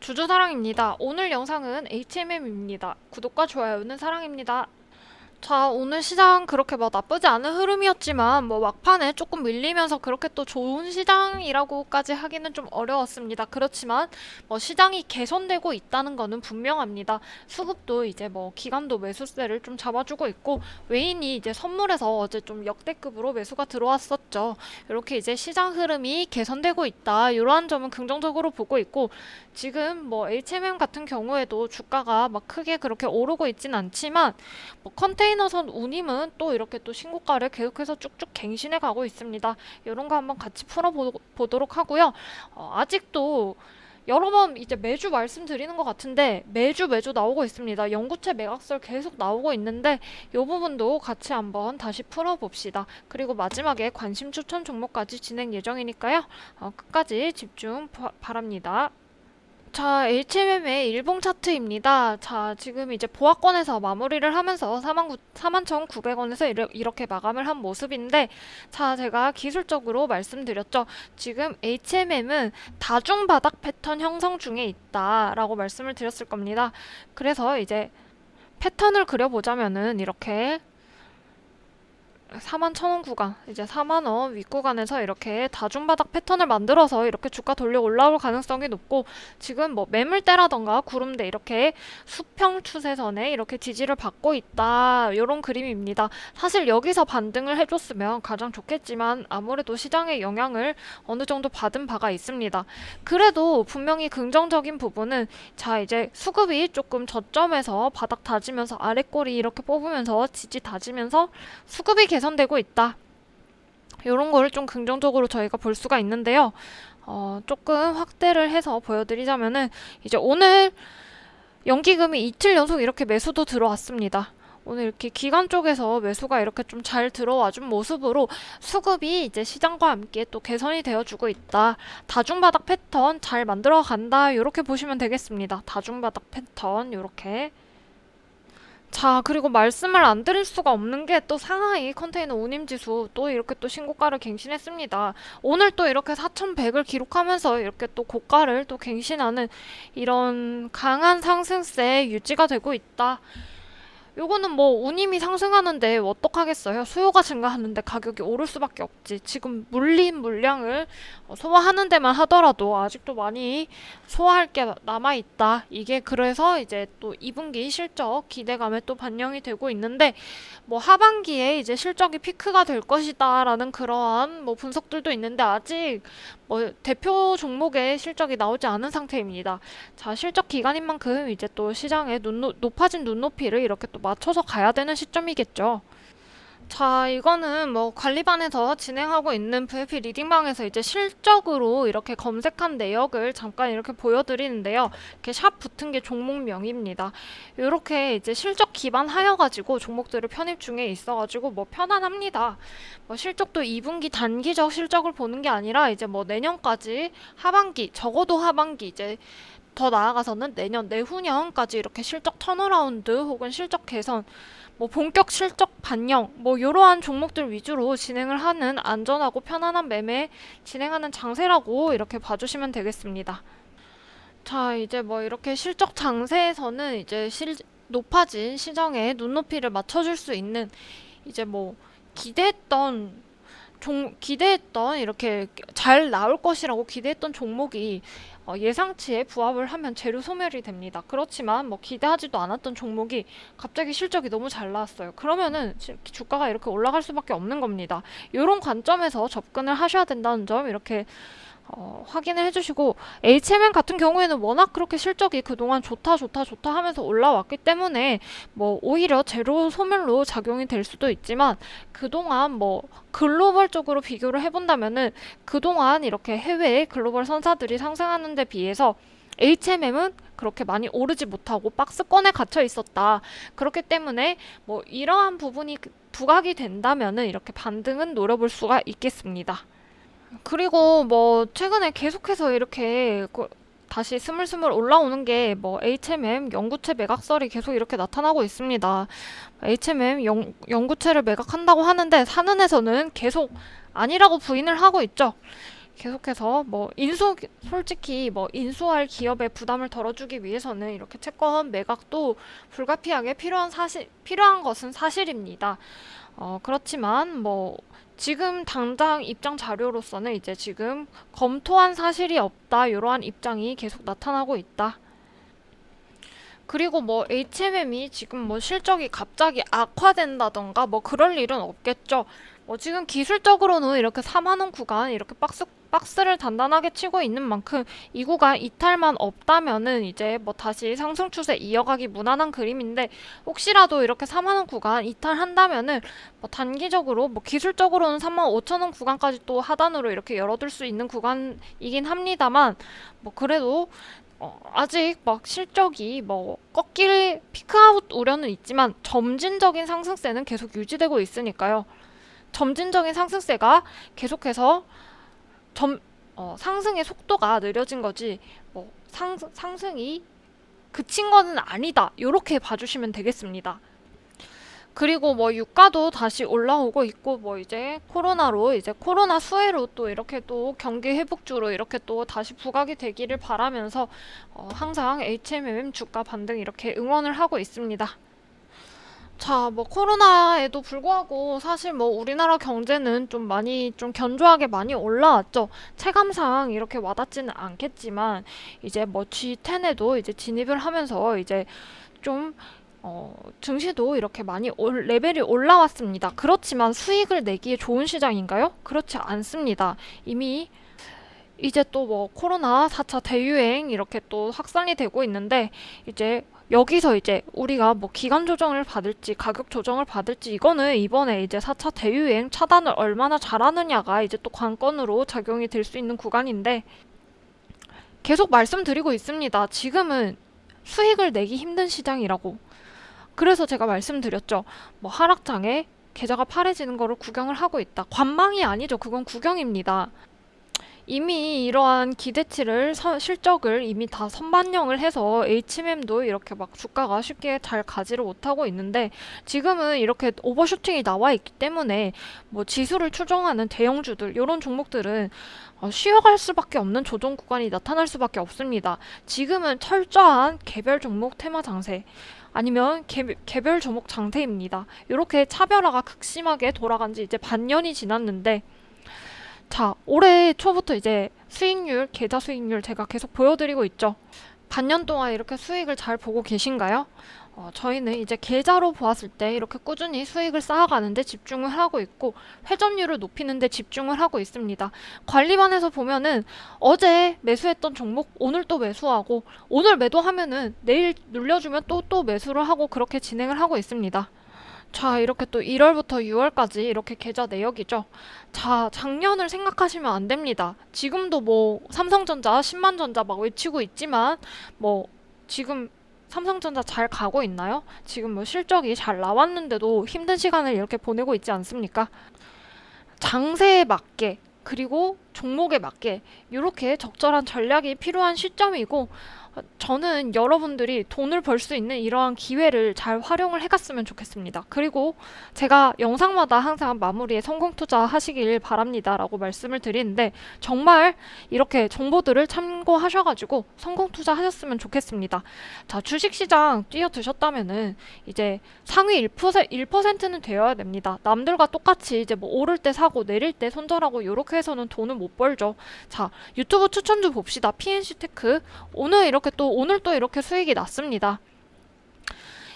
주주사랑입니다. 오늘 영상은 HMM입니다. 구독과 좋아요는 사랑입니다. 자, 오늘 시장 그렇게 뭐 나쁘지 않은 흐름이었지만 뭐 막판에 조금 밀리면서 그렇게 또 좋은 시장이라고까지 하기는 좀 어려웠습니다. 그렇지만 뭐 시장이 개선되고 있다는 거는 분명합니다. 수급도 이제 뭐 기관도 매수세를 좀 잡아주고 있고 외인이 이제 선물에서 어제 좀 역대급으로 매수가 들어왔었죠. 이렇게 이제 시장 흐름이 개선되고 있다. 이러한 점은 긍정적으로 보고 있고 지금 뭐 HMM 같은 경우에도 주가가 막 크게 그렇게 오르고 있진 않지만 뭐 컨테이너 선 운임은 또 이렇게 또 신고가를 계속해서 쭉쭉 갱신해 가고 있습니다. 이런 거 한번 같이 풀어보도록 하고요. 어, 아직도 여러 번 이제 매주 말씀드리는 것 같은데 매주 매주 나오고 있습니다. 영구채 매각설 계속 나오고 있는데 이 부분도 같이 한번 다시 풀어봅시다. 그리고 마지막에 관심 추천 종목까지 진행 예정이니까요. 어, 끝까지 집중 바, 바랍니다. 자, HMM의 일봉 차트입니다. 자, 지금 이제 보합권에서 마무리를 하면서 4만 41,900원에서 이렇게 마감을 한 모습인데, 자, 제가 기술적으로 말씀드렸죠. 지금 HMM은 다중 바닥 패턴 형성 중에 있다라고 말씀을 드렸을 겁니다. 그래서 이제 패턴을 그려보자면은 이렇게 4만 천원 구간, 이제 4만 원 윗구간에서 이렇게 다중바닥 패턴을 만들어서 이렇게 주가 돌려 올라올 가능성이 높고 지금 뭐 매물대라던가 구름대 이렇게 수평 추세선에 이렇게 지지를 받고 있다. 이런 그림입니다. 사실 여기서 반등을 해줬으면 가장 좋겠지만 아무래도 시장의 영향을 어느 정도 받은 바가 있습니다. 그래도 분명히 긍정적인 부분은 자 이제 수급이 조금 저점에서 바닥 다지면서 아래 꼬리 이렇게 뽑으면서 지지 다지면서 수급이 계속 개선되고 있다. 이런 거를 좀 긍정적으로 저희가 볼 수가 있는데요. 어, 조금 확대를 해서 보여드리자면은 이제 오늘 연기금이 이틀 연속 이렇게 매수도 들어왔습니다. 오늘 이렇게 기관 쪽에서 매수가 이렇게 좀 잘 들어와 준 모습으로 수급이 이제 시장과 함께 또 개선이 되어주고 있다. 다중바닥 패턴 잘 만들어 간다. 이렇게 보시면 되겠습니다. 다중바닥 패턴 이렇게. 자, 그리고 말씀을 안 드릴 수가 없는 게 또 상하이 컨테이너 운임 지수 또 이렇게 또 신고가를 갱신했습니다. 오늘 또 이렇게 4,100을 기록하면서 이렇게 또 고가를 또 갱신하는 이런 강한 상승세 유지가 되고 있다. 요거는 뭐 운임이 상승하는데 어떡하겠어요? 수요가 증가하는데 가격이 오를 수밖에 없지. 지금 물린 물량을 어, 소화하는 데만 하더라도 아직도 많이 소화할 게 남아 있다. 이게 그래서 이제 또 2분기 실적 기대감에 또 반영이 되고 있는데 뭐 하반기에 이제 실적이 피크가 될 것이다라는 그러한 뭐 분석들도 있는데 아직 뭐 대표 종목의 실적이 나오지 않은 상태입니다. 자, 실적 기간인 만큼 이제 또 시장에 눈, 높아진 눈높이를 이렇게 또 맞춰서 가야 되는 시점이겠죠. 자, 이거는 뭐 관리반에서 진행하고 있는 VP 리딩방에서 이제 실적으로 이렇게 검색한 내역을 잠깐 이렇게 보여드리는데요. 이렇게 샵 붙은 게 종목명입니다. 이렇게 이제 실적 기반하여가지고 종목들을 편입 중에 있어가지고 뭐 편안합니다. 뭐 실적도 2분기 단기적 실적을 보는 게 아니라 이제 뭐 내년까지 하반기, 적어도 하반기 이제 더 나아가서는 내년, 내후년까지 이렇게 실적 턴어라운드 혹은 실적 개선 뭐 본격 실적 반영 뭐 이러한 종목들 위주로 진행을 하는 안전하고 편안한 매매 진행하는 장세라고 이렇게 봐주시면 되겠습니다. 자 이제 뭐 이렇게 실적 장세에서는 이제 실 높아진 시장에 눈높이를 맞춰줄 수 있는 이제 뭐 기대했던 종, 기대했던 이렇게 잘 나올 것이라고 기대했던 종목이 어, 예상치에 부합을 하면 재료 소멸이 됩니다. 그렇지만 뭐 기대하지도 않았던 종목이 갑자기 실적이 너무 잘 나왔어요. 그러면은 주가가 이렇게 올라갈 수밖에 없는 겁니다. 이런 관점에서 접근을 하셔야 된다는 점 이렇게 어, 확인을 해주시고 HMN 같은 경우에는 워낙 그렇게 실적이 그동안 좋다 좋다 좋다 하면서 올라왔기 때문에 뭐 오히려 제로 소멸로 작용이 될 수도 있지만 그동안 뭐 글로벌적으로 비교를 해본다면은 그동안 이렇게 해외 글로벌 선사들이 상승하는 데 비해서 HMM은 그렇게 많이 오르지 못하고 박스권에 갇혀 있었다. 그렇기 때문에 뭐 이러한 부분이 부각이 된다면은 이렇게 반등은 노려볼 수가 있겠습니다. 그리고 뭐 최근에 계속해서 이렇게 다시 스물스물 올라오는 게 뭐 HMM 연구체 매각설이 계속 이렇게 나타나고 있습니다. HMM 연, 연구체를 매각한다고 하는데 사는에서는 계속 아니라고 부인을 하고 있죠. 계속해서 뭐 인수 솔직히 뭐 인수할 기업에 부담을 덜어주기 위해서는 이렇게 채권 매각도 불가피하게 필요한 사실 필요한 것은 사실입니다. 어, 그렇지만 뭐 지금 당장 입장 자료로서는 이제 지금 검토한 사실이 없다 이러한 입장이 계속 나타나고 있다. 그리고 뭐 HMM이 지금 뭐 실적이 갑자기 악화된다던가 뭐 그럴 일은 없겠죠. 뭐 지금 기술적으로는 이렇게 4만 원 구간 이렇게 박스 박스를 단단하게 치고 있는 만큼 이 구간 이탈만 없다면은 이제 뭐 다시 상승 추세 이어가기 무난한 그림인데 혹시라도 이렇게 4만 원 구간 이탈한다면은 뭐 단기적으로 뭐 기술적으로는 3만 5천 원 구간까지 또 하단으로 이렇게 열어둘 수 있는 구간이긴 합니다만 뭐 그래도 어, 아직 막 실적이 뭐 꺾일 피크아웃 우려는 있지만 점진적인 상승세는 계속 유지되고 있으니까요. 점진적인 상승세가 계속해서 점, 어, 상승의 속도가 느려진 거지 뭐 상, 상승이 그친 거는 아니다. 요렇게 봐주시면 되겠습니다. 그리고 뭐 유가도 다시 올라오고 있고 뭐 이제 코로나로 이제 코로나 수혜로 또 이렇게 또 경기 회복주로 이렇게 또 다시 부각이 되기를 바라면서 어, 항상 HMM 주가 반등 이렇게 응원을 하고 있습니다. 자, 뭐 코로나에도 불구하고 사실 뭐 우리나라 경제는 좀 많이 좀 견조하게 많이 올라왔죠. 체감상 이렇게 와닿지는 않겠지만 이제 뭐 G10에도 이제 진입을 하면서 이제 좀 어, 증시도 이렇게 많이 올, 레벨이 올라왔습니다. 그렇지만 수익을 내기에 좋은 시장인가요? 그렇지 않습니다. 이미 이제 또 뭐 코로나 4차 대유행 이렇게 또 확산이 되고 있는데 이제 여기서 이제 우리가 뭐 기간 조정을 받을지 가격 조정을 받을지 이거는 이번에 이제 4차 대유행 차단을 얼마나 잘하느냐가 이제 또 관건으로 작용이 될 수 있는 구간인데 계속 말씀드리고 있습니다. 지금은 수익을 내기 힘든 시장이라고. 그래서 제가 말씀드렸죠. 뭐 하락장에 계좌가 파래지는 거를 구경을 하고 있다. 관망이 아니죠. 그건 구경입니다. 이미 이러한 기대치를 서- 실적을 이미 다 선반영을 해서 HMM도 이렇게 막 주가가 쉽게 잘 가지를 못하고 있는데 지금은 이렇게 오버슈팅이 나와 있기 때문에 뭐 지수를 추종하는 대형주들 이런 종목들은 어, 쉬어갈 수밖에 없는 조정 구간이 나타날 수밖에 없습니다. 지금은 철저한 개별 종목 테마 장세 아니면 개, 개별 종목 장세입니다. 이렇게 차별화가 극심하게 돌아간 지 이제 반년이 지났는데 자, 올해 초부터 이제 수익률, 계좌 수익률 제가 계속 보여드리고 있죠. 반년 동안 이렇게 수익을 잘 보고 계신가요? 어, 저희는 이제 계좌로 보았을 때 이렇게 꾸준히 수익을 쌓아가는데 집중을 하고 있고 회전율을 높이는데 집중을 하고 있습니다. 관리반에서 보면은 어제 매수했던 종목 오늘 또 매수하고 오늘 매도하면은 내일 눌려주면 또또 매수를 하고 그렇게 진행을 하고 있습니다. 자, 이렇게 또 1월부터 6월까지 이렇게 계좌 내역이죠. 자, 작년을 생각하시면 안 됩니다. 지금도 뭐 삼성전자 10만 전자 막 외치고 있지만 뭐 지금 삼성전자 잘 가고 있나요? 지금 뭐 실적이 잘 나왔는데도 힘든 시간을 이렇게 보내고 있지 않습니까? 장세에 맞게 그리고 종목에 맞게 이렇게 적절한 전략이 필요한 시점이고 어, 저는 여러분들이 돈을 벌 수 있는 이러한 기회를 잘 활용을 해갔으면 좋겠습니다. 그리고 제가 영상마다 항상 마무리에 성공 투자하시길 바랍니다라고 말씀을 드리는데 정말 이렇게 정보들을 참고하셔가지고 성공 투자하셨으면 좋겠습니다. 자, 주식시장 뛰어드셨다면은 이제 상위 1%, 1%는 되어야 됩니다. 남들과 똑같이 이제 뭐 오를 때 사고 내릴 때 손절하고 이렇게 해서는 돈을 못 벌죠. 자, 유튜브 추천주 봅시다. PNC 테크. 오늘 이렇게 또 오늘 또 이렇게 수익이 났습니다.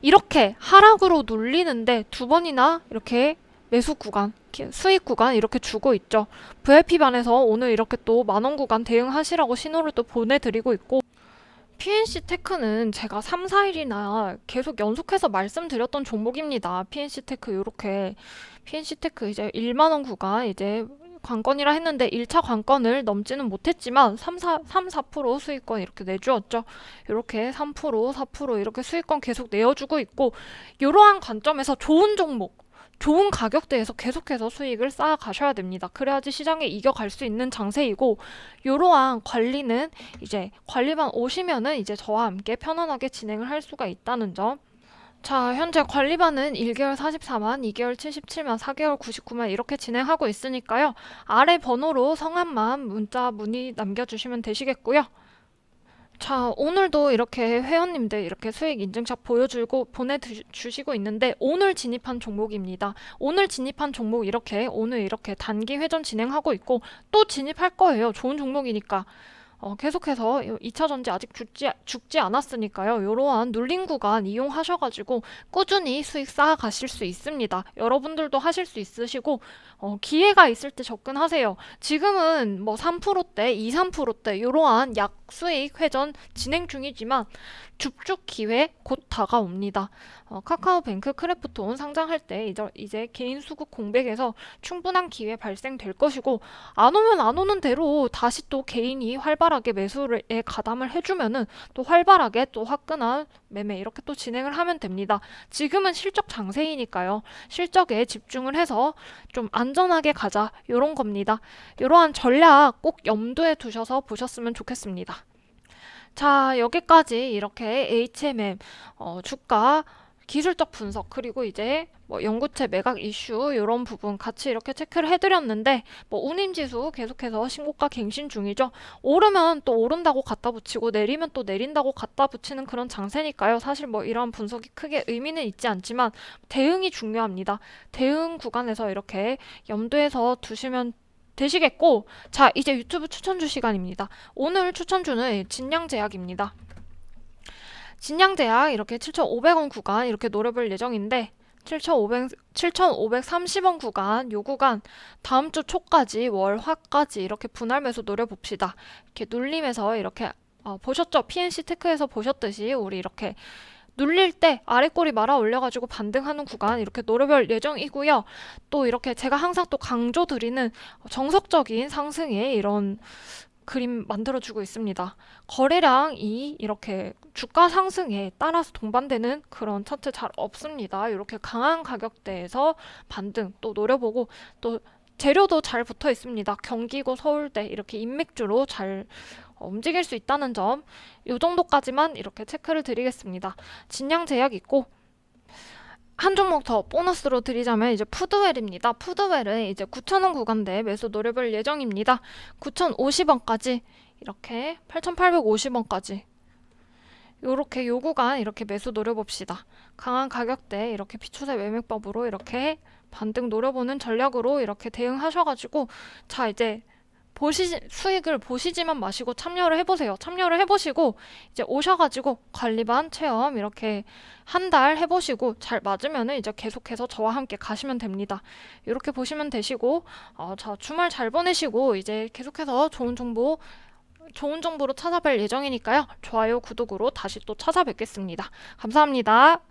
이렇게 하락으로 눌리는데 두 번이나 이렇게 매수 구간, 기- 수익 구간 이렇게 주고 있죠. VIP반에서 오늘 이렇게 또 만원 구간 대응하시라고 신호를 또 보내드리고 있고 PNC 테크는 제가 3, 4일이나 계속 연속해서 말씀드렸던 종목입니다. PNC 테크 요렇게 PNC 테크 이제 1만 원 구간 이제 관건이라 했는데 1차 관건을 넘지는 못했지만 3, 4, 3, 4% 수익권 이렇게 내주었죠. 이렇게 3%, 4% 이렇게 수익권 계속 내어주고 있고 이러한 관점에서 좋은 종목 좋은 가격대에서 계속해서 수익을 쌓아 가셔야 됩니다. 그래야지 시장에 이겨갈 수 있는 장세이고 이러한 관리는 이제 관리반 오시면은 이제 저와 함께 편안하게 진행을 할 수가 있다는 점. 자, 현재 관리반은 1개월 44만, 2개월 77만, 4개월 99만 이렇게 진행하고 있으니까요. 아래 번호로 성함만 문자 문의 남겨주시면 되시겠고요. 자, 오늘도 이렇게 회원님들 이렇게 수익 인증샷 보여주고 보내주시고 있는데 오늘 진입한 종목입니다. 오늘 진입한 종목 이렇게 오늘 이렇게 단기 회전 진행하고 있고 또 진입할 거예요. 좋은 종목이니까. 어, 계속해서 2차 전지 아직 죽지, 죽지 않았으니까요. 이러한 눌린 구간 이용하셔가지고 꾸준히 수익 쌓아 가실 수 있습니다. 여러분들도 하실 수 있으시고 어, 기회가 있을 때 접근하세요. 지금은 뭐 3%대, 2, 3%대 이러한 약 수익 회전 진행 중이지만 줍줍 기회 곧 다가옵니다. 어, 카카오뱅크 크래프톤 상장할 때 이제, 이제 개인 수급 공백에서 충분한 기회 발생될 것이고 안 오면 안 오는 대로 다시 또 개인이 활발하게 매수에 가담을 해주면은 또 활발하게 또 화끈한 매매 이렇게 또 진행을 하면 됩니다. 지금은 실적 장세이니까요. 실적에 집중을 해서 좀 안전하게 가자 이런 겁니다. 이러한 전략 꼭 염두에 두셔서 보셨으면 좋겠습니다. 자, 여기까지 이렇게 HMM 어, 주가 기술적 분석 그리고 이제 뭐 연구체 매각 이슈 이런 부분 같이 이렇게 체크를 해드렸는데 뭐 운임지수 계속해서 신고가 갱신 중이죠. 오르면 또 오른다고 갖다 붙이고 내리면 또 내린다고 갖다 붙이는 그런 장세니까요. 사실 뭐 이런 분석이 크게 의미는 있지 않지만 대응이 중요합니다. 대응 구간에서 이렇게 염두에서 두시면 되시겠고 자 이제 유튜브 추천주 시간입니다. 오늘 추천주는 진양제약입니다. 진양제약 이렇게 7,500원 구간 이렇게 노려볼 예정인데 7,500, 7,530원 구간, 요 구간 다음 주 초까지 월, 화까지 이렇게 분할 매수 노려봅시다. 이렇게 눌림에서 이렇게 어, 보셨죠? PNC 테크에서 보셨듯이 우리 이렇게 눌릴 때 아래 꼬리 말아 올려가지고 반등하는 구간 이렇게 노려볼 예정이고요. 또 이렇게 제가 항상 또 강조 드리는 정석적인 상승의 이런 그림 만들어주고 있습니다. 거래량이 이렇게 주가 상승에 따라서 동반되는 그런 차트 잘 없습니다. 이렇게 강한 가격대에서 반등 또 노려보고 또 재료도 잘 붙어 있습니다. 경기고 서울대 이렇게 인맥주로 잘 움직일 수 있다는 점, 이 정도까지만 이렇게 체크를 드리겠습니다. 진양 제약 있고 한 종목 더 보너스로 드리자면 이제 푸드웰입니다. 푸드웰은 이제 9,000원 구간대 매수 노려볼 예정입니다. 9,050원까지 이렇게 8,850원까지 요렇게 요 구간 이렇게 매수 노려봅시다. 강한 가격대 이렇게 비추세 매매법으로 이렇게 반등 노려보는 전략으로 이렇게 대응하셔가지고 자 이제 보시 수익을 보시지만 마시고 참여를 해보세요. 참여를 해보시고 이제 오셔가지고 관리반 체험 이렇게 한 달 해보시고 잘 맞으면은 이제 계속해서 저와 함께 가시면 됩니다. 이렇게 보시면 되시고 어, 자 주말 잘 보내시고 이제 계속해서 좋은 정보 좋은 정보로 찾아뵐 예정이니까요. 좋아요, 구독으로 다시 또 찾아뵙겠습니다. 감사합니다.